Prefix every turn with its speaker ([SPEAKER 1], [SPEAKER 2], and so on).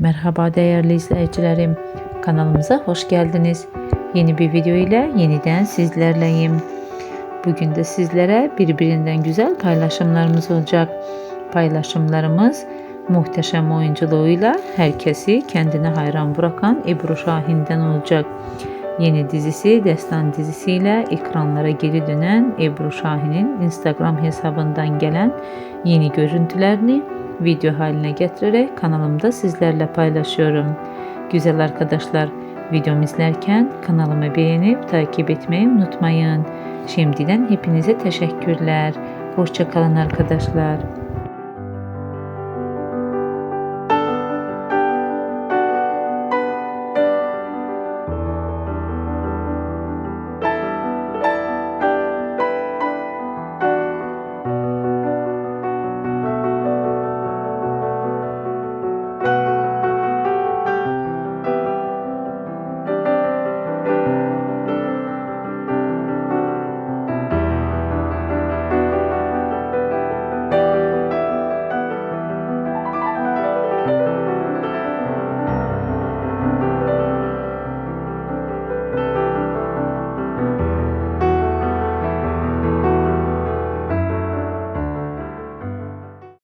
[SPEAKER 1] Merhaba değerli izleyicilerim. Kanalımıza hoş geldiniz. Yeni bir video ile yeniden sizlerleyim. Bugün de sizlere birbirinden güzel paylaşımlarımız olacak. Paylaşımlarımız muhteşem oyunculuğuyla herkesi kendine hayran bırakan Ebru Şahin'den olacak. Yeni dizisi Destan dizisiyle ekranlara geri dönen Ebru Şahin'in Instagram hesabından gelen yeni görüntülerini video haline getirerek kanalımda sizlerle paylaşıyorum. Güzel arkadaşlar, videomu izlerken kanalımı beğenip takip etmeyi unutmayın. Şimdiden hepinize teşekkürler. Hoşçakalın arkadaşlar.